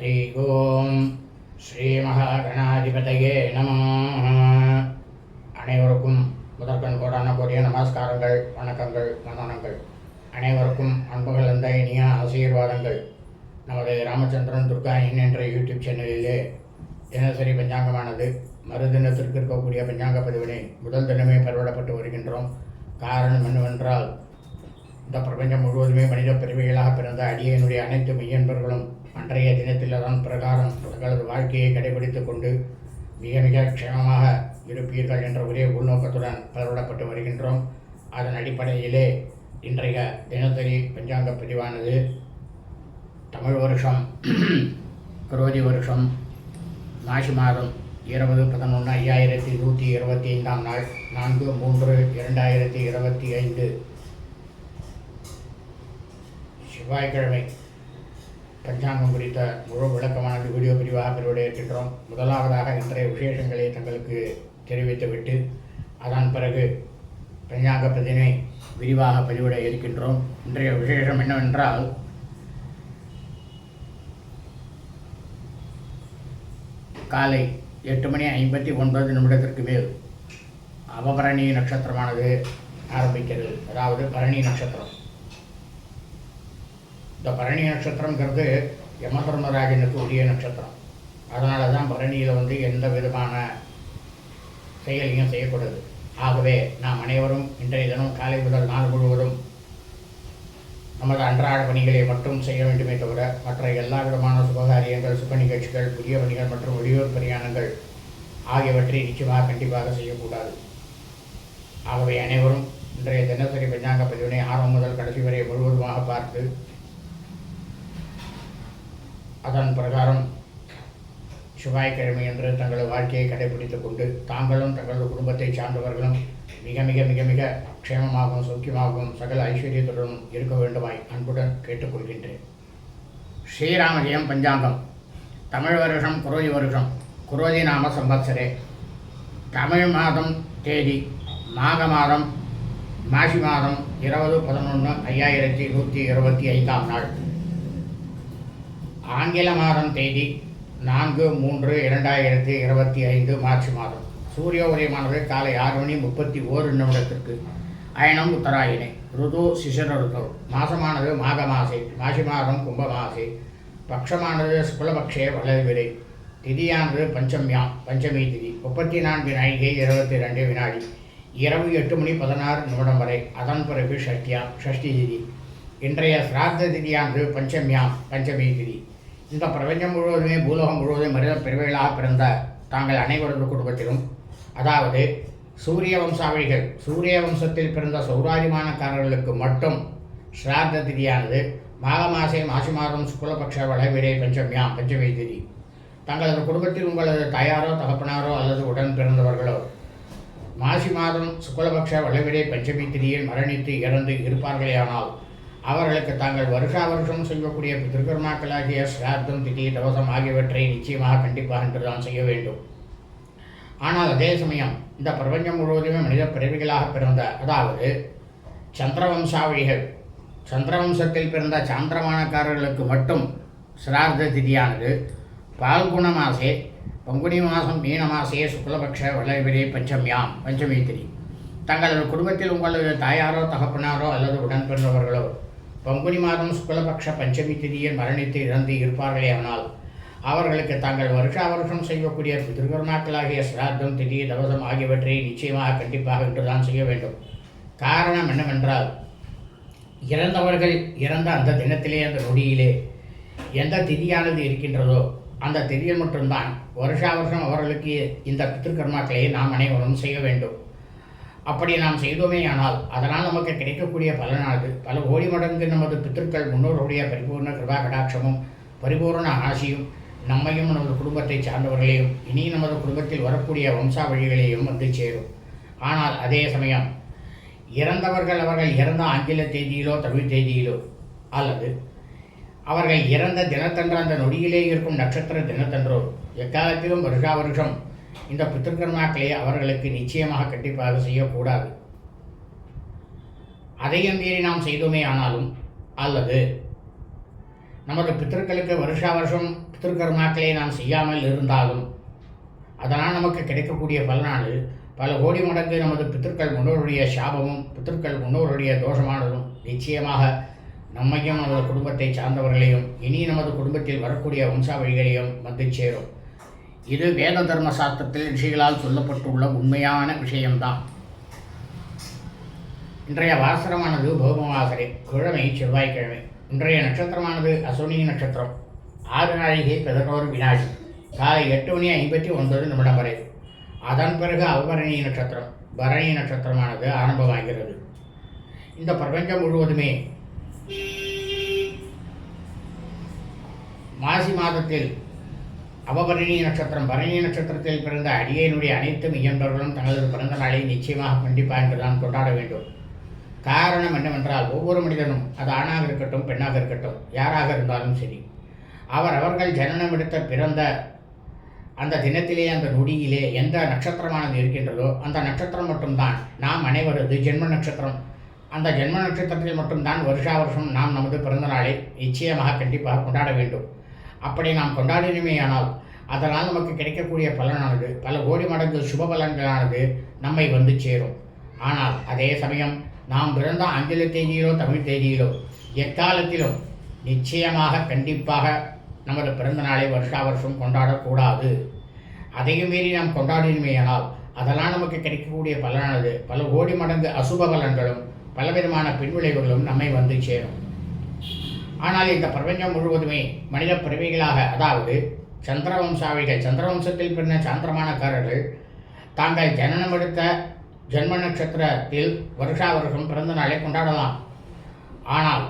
हरि ஓம் ஸ்ரீமகாகணாதிபதையே நம அனைவருக்கும் முதற்கண் கோடான கோடிய நமஸ்காரங்கள் வணக்கங்கள் வந்தனங்கள் அனைவருக்கும் அன்புகள் அந்த இனிய ஆசீர்வாதங்கள். நமது ராமச்சந்திரன் துர்கா இன் என்ற யூடியூப் சேனலிலே தினசரி பஞ்சாங்கமானது மறுதினத்திற்கு இருக்கக்கூடிய பஞ்சாங்க பதிவினை முதல் தினமே பரவிடப்பட்டு வருகின்றோம். காரணம் என்னவென்றால் இந்த பிரபஞ்சம் முழுவதுமே மனித பிறவிகளாக பிறந்த அடியனுடைய அனைத்து மெய்யன்பர்களும் அன்றைய தினத்தில் அதன் பிரகாரம் தங்களது வாழ்க்கையை கடைபிடித்துக் கொண்டு மிக மிக க்ஷேமமாக இருப்பீர்கள் என்ற ஒரே உள்நோக்கத்துடன் பலரிடப்பட்டு வருகின்றோம். அதன் அடிப்படையிலே இன்றைய தினசரி பஞ்சாங்க பதிவானது. தமிழ் வருஷம் குரோதி வருஷம் மாசி மாதம் இருபது பதினொன்று ஐயாயிரத்தி நூற்றி இருபத்தி ஐந்தாம் நாள் நான்கு மூன்று இரண்டாயிரத்தி இருபத்தி ஐந்து. செவ்வாய்க்கிழமை பஞ்சாங்கம் குறித்த முழு விளக்கமானது வீடியோ பிரிவாக பெறுவதை இருக்கின்றோம் முதலாவதாக இன்றைய விசேஷங்களை தங்களுக்கு தெரிவித்துவிட்டு அதன் பிறகு பஞ்சாங்க பதினை விரிவாக பதிவிட இருக்கின்றோம். இன்றைய விசேஷம் என்னவென்றால் காலை எட்டு மணி ஐம்பத்தி ஒன்பது நிமிடத்திற்கு மேல் அபபரணி நட்சத்திரமானது ஆரம்பிக்கிறது. அதாவது பரணி நட்சத்திரம். இந்த பரணி நட்சத்திரங்கிறது யமதர்மராஜனுக்கு உரிய நட்சத்திரம். அதனால தான் பரணியில் வந்து எந்த விதமான செயலையும் செய்யக்கூடாது. ஆகவே நாம் அனைவரும் இன்றைய தினம் காலை முதல் நாள் முழுவதும் நமது அன்றாட பணிகளை மட்டும் செய்ய வேண்டுமே தவிர மற்ற எல்லா விதமான சுபகாரியங்கள் சுப நிகழ்ச்சிகள் புதிய பணிகள் மற்றும் வெளியூர் பிரயாணங்கள் ஆகியவற்றை நிச்சயமாக கண்டிப்பாக செய்யக்கூடாது. ஆகவே அனைவரும் இன்றைய தினசரி பஞ்சாங்க பதிவினை ஆரம்பம் முதல் கடைசி வரை முழுவதுமாக பார்த்து அதன் பிரகாரம் செவ்வாய்க்கிழமையன்று தங்களது வாழ்க்கையை கடைபிடித்துக் கொண்டு தாங்களும் தங்களது குடும்பத்தை சார்ந்தவர்களும் மிக மிக மிக மிக க்ஷேமமாகவும் சௌக்கியமாகவும் சகல ஐஸ்வர்யத்துடனும் இருக்க வேண்டுமாய் அன்புடன் கேட்டுக்கொள்கின்றேன். ஸ்ரீராமஜெயம் பஞ்சாங்கம். தமிழ் வருஷம் குரோதி வருஷம். குரோதி நாம சம்பத்சரே தமிழ் மாதம் தேதி மாக மாதம் மாசி மாதம் இருபது பதினொன்று ஐயாயிரத்தி நூற்றி இருபத்தி ஐந்தாம் நாள். ஆங்கில மாதம் தேதி நான்கு மூன்று இரண்டாயிரத்தி இருபத்தி ஐந்து மார்ச் மாதம். சூரிய உதயமானது காலை ஆறு மணி முப்பத்தி ஓரு நிமிடத்திற்கு. அயனம் உத்தராயணை ருது சிசன ருது மாசமானது மாக மாசை மாசி மாதம் கும்ப மாசை பக்ஷமானது சுக்லபக்ஷே வளர்விரை திதியானது பஞ்சம்யா பஞ்சமி திதி. முப்பத்தி நான்கு நாழிகை இருபத்தி ரெண்டு வினாடி. இரவு எட்டு மணி பதினாறு நிமிடம் வரை. அதன் பிறகு ஷஷ்டியா ஷஷ்டி திதி. இன்றைய சிராத்த திதியானது பஞ்சம்யாம் பஞ்சமி திதி. இந்த பிரபஞ்சம் முழுவதுமே பூலோகம் முழுவதும் மனித பெருமைகளாக பிறந்த தாங்கள் அனைவரது குடும்பத்திலும் அதாவது சூரிய வம்சாவளிகள் சூரிய வம்சத்தில் பிறந்த சௌராஜிமானக்காரர்களுக்கு மட்டும் ஸ்ரார்த்த திதியானது மாக மாசே மாசி மாதம் சுக்லபக்ஷ வளவிரை பஞ்சமியாம் பஞ்சமி திதி. தங்களது குடும்பத்தில் உங்களது தாயாரோ தகப்பனாரோ அல்லது உடன் பிறந்தவர்களோ மாசி மாதம் சுக்லபக்ஷ வளவிரை பஞ்சமி திதியில் மரணித்து இறந்து இருப்பார்களேயானால் அவர்களுக்கு தாங்கள் வருஷா வருஷம் செய்யக்கூடிய பிதிருக்கர்மாக்களாகிய சிராத்தம் திதி தவசம் ஆகியவற்றை நிச்சயமாக கண்டிப்பாக என்றுதான் செய்ய வேண்டும். ஆனால் அதே சமயம் இந்த பிரபஞ்சம் முழுவதுமே மனித பிறவிகளாக பிறந்த அதாவது சந்திரவம்சாவளிகள் சந்திரவம்சத்தில் பிறந்த சாந்திரமானக்காரர்களுக்கு மட்டும் சிரார்த்த திதியானது பால்குண மாசே பங்குனி மாதம் மீன மாசே சுக்லபக்ஷ வளவிரே பஞ்சமியாம் பஞ்சமி திதி தங்களது குடும்பத்தில் உங்களது தாயாரோ தகப்பனாரோ அல்லது உடன் பிறந்தவர்களோ பங்குனி மாதம் சுக்லபக்ஷ பஞ்சமி திதியில் மரணித்து இறந்து இருப்பார்களே ஆனால் அவர்களுக்கு தாங்கள் வருஷா வருஷம் செய்யக்கூடிய திருக்கருணாக்களாகிய சிராத்தம் திதி தவசம் ஆகியவற்றை நிச்சயமாக கண்டிப்பாக இன்றுதான் செய்ய வேண்டும். காரணம் என்னவென்றால் இறந்தவர்கள் இறந்த அந்த தினத்திலே அந்த நொடியிலே எந்த திதியானது இருக்கின்றதோ அந்த திதியில் மட்டும்தான் வருஷா வருஷம் அவர்களுக்கு இந்த பித்திருக்கர்மாக்களை நாம் அனைவரும் செய்ய வேண்டும். அப்படி நாம் செய்தோமே ஆனால் அதனால் நமக்கு கிடைக்கக்கூடிய பலனானது பல கோடி மடங்கு நமது பித்திருக்கள் முன்னோருடைய பரிபூர்ண கிருபா கடாட்சமும் பரிபூரண ஆசியும் நம்மையும் நமது குடும்பத்தை சார்ந்தவர்களையும் இனி நமது குடும்பத்தில் வரக்கூடிய வம்சாவழிகளையும் வந்து சேரும். ஆனால் அதே சமயம் இறந்தவர்கள் அவர்கள் இறந்த ஆங்கில தேதியிலோ தமிழ் தேதியிலோ அல்லது அவர்கள் இறந்த தினத்தன்று அந்த நொடியிலே இருக்கும் நட்சத்திர தினத்தன்றோ எக்காலத்திலும் வருஷா வருஷம் இந்த பித்திருக்கர்மாக்களை அவர்களுக்கு நிச்சயமாக கண்டிப்பாக செய்யக்கூடாது. அதையும் மீறி நாம் செய்தோமே ஆனாலும் அல்லது நமது பித்தர்களுக்கு வருஷா வருஷம் பித்திருக்கர்மாக்களை நாம் செய்யாமல் இருந்தாலும் அதனால் நமக்கு கிடைக்கக்கூடிய பலனானது பல கோடி மடங்கு நமது பித்திருக்கள் முன்னோருடைய சாபமும் பித்திருக்கள் முன்னோருடைய தோஷமானதும் நிச்சயமாக நம்மையும் நமது குடும்பத்தை சார்ந்தவர்களையும் இனி நமது குடும்பத்தில் வரக்கூடிய வம்சாவழிகளையும் வந்து சேரும். இது வேத தர்ம சாஸ்திரத்தில் ரிஷிகளால் சொல்லப்பட்டுள்ள உண்மையான விஷயம்தான். இன்றைய வாசரமானது பௌமவாசரை கிழமை செவ்வாய்க்கிழமை. இன்றைய நட்சத்திரமானது அசுனி நட்சத்திரம். ஆறு நாழிகை பதினோரு வினாடி. காலை எட்டு மணி ஐம்பத்தி ஒன்பது நிமிடம் வரை. அதன் பிறகு அவபரணி நட்சத்திரம் பரணி நட்சத்திரமானது ஆரம்பமாகிறது. இந்த பிரபஞ்சம் முழுவதுமே மாசி மாதத்தில் அவபரணி நட்சத்திரம் பரணி நட்சத்திரத்தில் பிறந்த அடியனுடைய அனைத்து இயன்றவர்களும் தங்களது பிறந்த நாளை நிச்சயமாக கண்டிப்பாக என்றுதான் கொண்டாட வேண்டும். காரணம் என்னவென்றால் ஒவ்வொரு மனிதனும் அது ஆணாக இருக்கட்டும் பெண்ணாக இருக்கட்டும் யாராக இருந்தாலும் சரி அவர் அவர்கள் ஜனனம் எடுத்த பிறந்த அந்த தினத்திலே அந்த நொடியிலே எந்த நட்சத்திரமானது இருக்கின்றதோ அந்த நட்சத்திரம் மட்டும்தான். நாம் அனைவரது ஜென்ம நட்சத்திரம். அந்த ஜென்ம நட்சத்திரத்தில் மட்டும்தான் வருஷா வருஷம் நாம் நமது பிறந்த நாளை நிச்சயமாக கண்டிப்பாக கொண்டாட வேண்டும். அப்படி நாம் கொண்டாடினமேயானால் அதனால் நமக்கு கிடைக்கக்கூடிய பலனானது பல கோடி மடங்கு சுப பலன்களானது நம்மை வந்து சேரும். ஆனால் அதே சமயம் நாம் பிறந்த ஆங்கில தேதியிலோ தமிழ் தேதியிலோ எக்காலத்திலும் நிச்சயமாக கண்டிப்பாக நமது பிறந்த நாளை வருஷா வருஷம் கொண்டாடக்கூடாது. அதையும் மீறி நாம் கொண்டாடினமேயானால் அதெல்லாம் நமக்கு கிடைக்கக்கூடிய பலனானது பல கோடி மடங்கு அசுப பலன்களும் பலவிதமான பின்விளைவுகளும் நம்மை வந்து சேரும். ஆனால் இந்த பிரபஞ்சம் முழுவதுமே மனித பிறவிகளாக அதாவது சந்திரவம்சாவிகள் சந்திரவம்சத்தில் பிறந்த சாந்திரமானக்காரர்கள் தாங்கள் ஜனனம் எடுத்த ஜென்ம நட்சத்திரத்தில் வருஷா வருஷம் பிறந்த நாளை கொண்டாடலாம். ஆனால்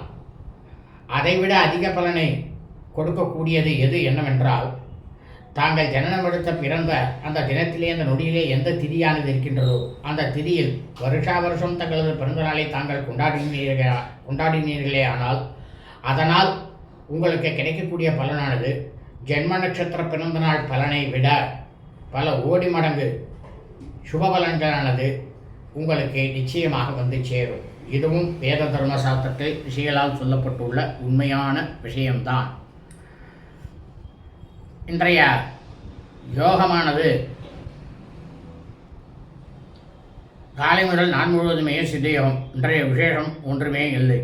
அதைவிட அதிக பலனை கொடுக்கக்கூடியது எது என்னவென்றால் தாங்கள் ஜனனம் எடுத்த பிறந்த அந்த தினத்திலே அந்த நொடியிலே எந்த திதியானது இருக்கின்றதோ அந்த திதியில் வருஷா வருஷம் தங்களது பிறந்த நாளை தாங்கள் கொண்டாடினீர்களே கொண்டாடினீர்களே ஆனால் அதனால் உங்களுக்கு கிடைக்கக்கூடிய பலனானது ஜென்ம நட்சத்திர பிறந்த நாள் பலனை விட பல ஓடி மடங்கு சுப பலன்களானது உங்களுக்கு நிச்சயமாக வந்து சேரும். இதுவும் வேத தர்ம சாஸ்திரத்தில் ரிஷிகளால் சொல்லப்பட்டுள்ள உண்மையான விஷயம்தான். இன்றைய யோகமானது காலை முதல் நான் முழுவதுமே சித்தயோகம். இன்றைய விசேஷம் ஒன்றுமே இல்லை.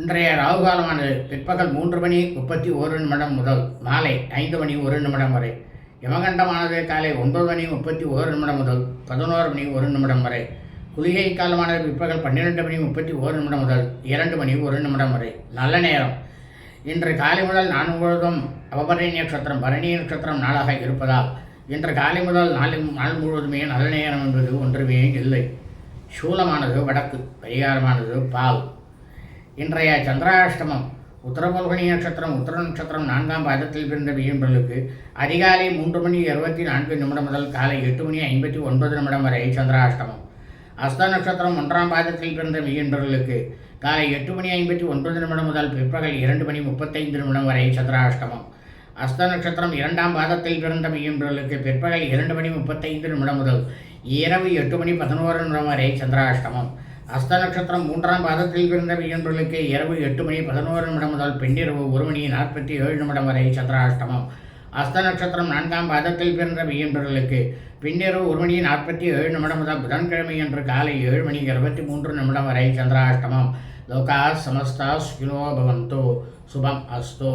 இன்றைய ராகு காலமானது பிற்பகல் மூன்று மணி முப்பத்தி ஒரு நிமிடம் முதல் மாலை ஐந்து மணி ஒரு நிமிடம் வரை. யமகண்டமானது காலை ஒன்பது மணி முப்பத்தி ஒரு நிமிடம் முதல் பதினோரு மணி ஒரு நிமிடம் வரை. குளிகை காலமானது பிற்பகல் பன்னிரெண்டு மணி முப்பத்தி ஒரு நிமிடம் முதல் இரண்டு மணி ஒரு நிமிடம் வரை. நல்ல நேரம். இன்று காலை முதல் நான் முழுவதும் அவபரணி நட்சத்திரம் பரணி நட்சத்திரம் நாளாக இருப்பதால் இன்று காலை முதல் நாள் நாள் முழுவதுமே நல்ல நேரம் என்பது ஒன்றுமே இல்லை. சூலமானது வடக்கு பரிகாரமானது பால். இன்றைய சந்திராஷ்டமம். உத்தரபோகணி நட்சத்திரம் உத்தர நட்சத்திரம் நான்காம் பாதத்தில் பிறந்த வியம்பர்களுக்கு அதிகாலை மூன்று மணி இருபத்தி நான்கு நிமிடம் முதல் காலை எட்டு மணி ஐம்பத்தி ஒன்பது நிமிடம் வரை சந்திராஷ்டமம். அஸ்த நட்சத்திரம் ஒன்றாம் பாதத்தில் பிறந்த வியம்பர்களுக்கு காலை எட்டு மணி ஐம்பத்தி ஒன்பது நிமிடம் முதல் பிற்பகல் இரண்டு மணி முப்பத்தைந்து நிமிடம் வரை சந்திராஷ்டமம். அஸ்த நட்சத்திரம் இரண்டாம் பாதத்தில் பிறந்த மீன்பர்களுக்கு பிற்பகல் இரண்டு மணி முப்பத்தைந்து நிமிடம் முதல் இரவு எட்டு மணி பதினோரு நிமிடம் வரை சந்திராஷ்டமம். அஸ்த நட்சத்திரம் மூன்றாம் பாதத்தில் பிறந்த மீன்பர்களுக்கு இரவு எட்டு மணி பதினோரு நிமிடம் முதல் பெண்ணிரவு ஒரு மணி நாற்பத்தி ஏழு நிமிடம் வரை சந்திராஷ்டமம். அஸ்த நட்சத்திரம் நான்காம் பாதத்தில் பிறந்த மீன்பர்களுக்கு பின்னிரவு ஒரு மணி நாற்பத்தி ஏழு நிமிடம் முதல் புதன்கிழமை என்று காலை ஏழு மணி இருபத்தி மூன்று நிமிடம் வரை சந்திராஷ்டமம். லோகா சமஸ்தா சுகினோ பவந்தோ. சுபம் அஸ்தோ.